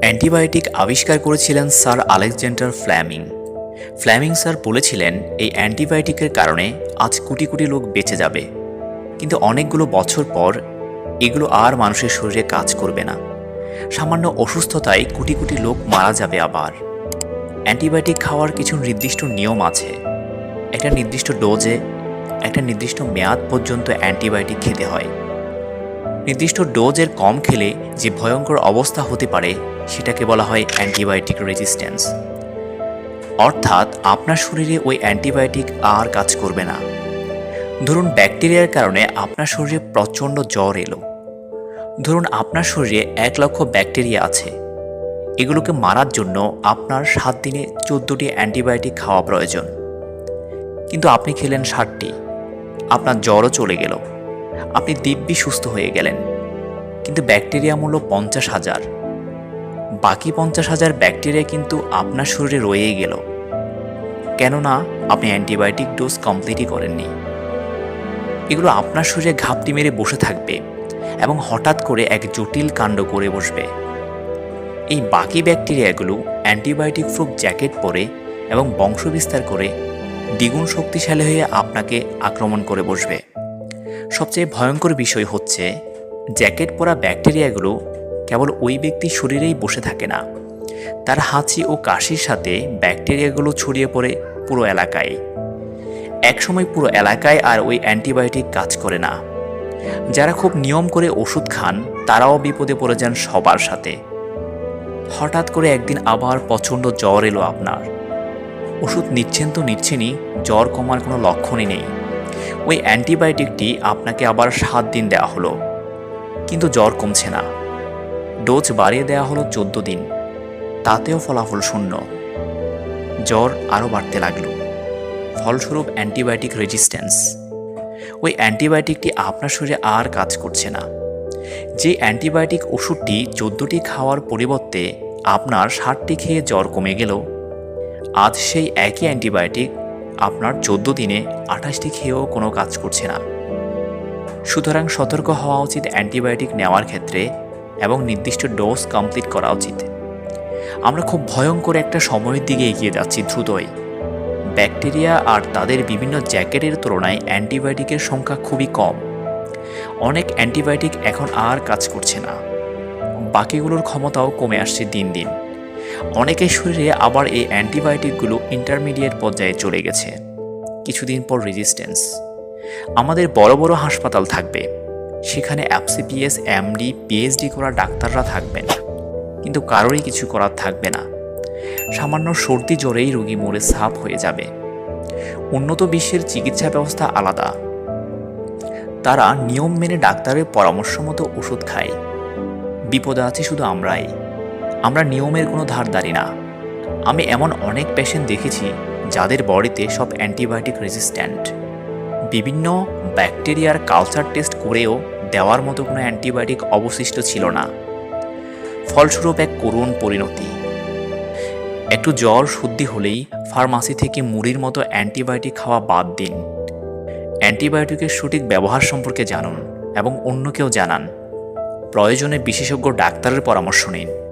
Antibiotic আবিষ্কার করেছিলেন sir Alexander Fleming. Fleming sir বলেছিলেন, এই অ্যান্টিবায়োটিকের কারণে আজ কোটি কোটি লোক বেঁচে যাবে। কিন্তু অনেকগুলো বছর পর এগুলো আর মানুষের শরীরে কাজ করবে না। সামান্য অসুস্থতায় কোটি কোটি লোক মারা যাবে আবার। অ্যান্টিবায়োটিক খাওয়ার কিছু নির্দিষ্ট নিয়ম আছে। একটা নির্দিষ্ট ডোজে, একটা নির্দিষ্ট মেয়াদ পর্যন্ত অ্যান্টিবায়োটিক খেতে হয়। নির্দিষ্ট ডোজের কম খেলে যে ভয়ঙ্কর অবস্থা হতে পারে, সেটাকে বলা হয় অ্যান্টিবায়োটিক রেজিস্ট্যান্স। অর্থাৎ আপনার শরীরে ওই অ্যান্টিবায়োটিক আর কাজ করবে না। ধরুন ব্যাকটেরিয়ার কারণে আপনার শরীরে প্রচণ্ড জ্বর এলো। ধরুন আপনার শরীরে এক লক্ষ ব্যাকটেরিয়া আছে। এগুলোকে মারার জন্য আপনার সাত দিনে চোদ্দোটি অ্যান্টিবায়োটিক খাওয়া প্রয়োজন। কিন্তু আপনি খেলেন ষাটটি। আপনার জ্বরও চলে গেল। আপনি দিব্যি সুস্থ হয়ে গেলেন। কিন্তু ব্যাকটেরিয়া মূল্য পঞ্চাশ হাজার। বাকি পঞ্চাশ হাজার ব্যাকটেরিয়া কিন্তু আপনার শরীরে রয়েই গেল। কেননা আপনি অ্যান্টিবায়োটিক ডোজ কমপ্লিটই করেননি। এগুলো আপনার শরীরে ঘাপটি মেরে বসে থাকবে এবং হঠাৎ করে এক জটিল কাণ্ড করে বসবে। এই বাকি ব্যাকটেরিয়াগুলো অ্যান্টিবায়োটিক প্রুফ জ্যাকেট পরে এবং বংশবিস্তার করে দ্বিগুণ শক্তিশালী হয়ে আপনাকে আক্রমণ করে বসবে। সবচেয়ে ভয়ঙ্কর বিষয় হচ্ছে, জ্যাকেট পরা ব্যাকটেরিয়াগুলো কেবল ওই ব্যক্তির শরীরেই বসে থাকে না। তার হাঁচি ও কাশির সাথে ব্যাকটেরিয়াগুলো ছড়িয়ে পড়ে পুরো এলাকায়। একসময় পুরো এলাকায় আর ওই অ্যান্টিবায়োটিক কাজ করে না। যারা খুব নিয়ম করে ওষুধ খান, তারাও বিপদে পড়ে যান সবার সাথে। হঠাৎ করে একদিন আবার প্রচণ্ড জ্বর এলো আপনার। ওষুধ নিচ্ছেন তো নিচ্ছেনই, জ্বর কমার কোনো লক্ষণই নেই। ওই অ্যান্টিবায়োটিকটি আপনাকে আবার সাত দিন দেওয়া হলো। কিন্তু জ্বর কমছে না। ডোজ বাড়িয়ে দেওয়া হলো চোদ্দ দিন। তাতেও ফলাফল শূন্য। জ্বর আরও বাড়তে লাগল। ফলস্বরূপ অ্যান্টিবায়োটিক রেজিস্ট্যান্স। ওই অ্যান্টিবায়োটিকটি আপনার শরীরে আর কাজ করছে না। যে অ্যান্টিবায়োটিক ওষুধটি চোদ্দোটি খাওয়ার পরিবর্তে আপনার ষাটটি খেয়ে জ্বর কমে গেল, আজ সেই একই অ্যান্টিবায়োটিক আপনার চোদ্দ দিনে আঠাশটি খেয়েও কোনো কাজ করছে না। সুতরাং সতর্ক হওয়া উচিত অ্যান্টিবায়োটিক নেওয়ার ক্ষেত্রে এবং নির্দিষ্ট ডোজ কমপ্লিট করা উচিত। আমরা খুব ভয়ঙ্কর একটা সময়ের দিকে এগিয়ে যাচ্ছি দ্রুতই। ব্যাকটেরিয়া আর তাদের বিভিন্ন জ্যাকেটের তুলনায় অ্যান্টিবায়োটিকের সংখ্যা খুবই কম। অনেক অ্যান্টিবায়োটিক এখন আর কাজ করছে না। বাকিগুলোর ক্ষমতাও কমে আসছে দিন দিন। অনেকের শরীরে আবার এই অ্যান্টিবায়োটিকগুলো ইন্টারমিডিয়েট পর্যায়ে চলে গেছে। কিছুদিন পর রেজিস্ট্যান্স আমাদের বড় বড় হাসপাতাল থাকবে। সেখানে অ্যাপসিপিএস এমডি পিএইচডি করা ডাক্তাররা থাকবেন কিন্তু কারোরই কিছু করার থাকবে না। সামান্য সর্দি জ্বরেই রোগী মরে সাফ হয়ে যাবে। উন্নত বিশ্বের চিকিৎসা ব্যবস্থা আলাদা। তারা নিয়ম মেনে ডাক্তারের পরামর্শ মতো ওষুধ খায়। বিপদে আছে শুধু আমরাই। আমরা নিয়মের কোনো ধারদারি না। আমি এমন অনেক পেশেন্ট দেখেছি যাদের বডিতে সব অ্যান্টিবায়োটিক রেজিস্ট্যান্ট বিভিন্ন ব্যাকটেরিয়ার কালচার টেস্ট করেও দেওয়ার মতো কোনো অ্যান্টিবায়োটিক অবশিষ্ট ছিল না। ফলস্বরূপ এক করুণ পরিণতি। একটু জ্বর শুদ্ধি হলেই ফার্মাসি থেকে মুড়ির মতো অ্যান্টিবায়োটিক খাওয়া বাদ দিন। অ্যান্টিবায়োটিকের সঠিক ব্যবহার সম্পর্কে জানুন এবং অন্যকেও জানান। প্রয়োজনে বিশেষজ্ঞ ডাক্তারের পরামর্শ নিন।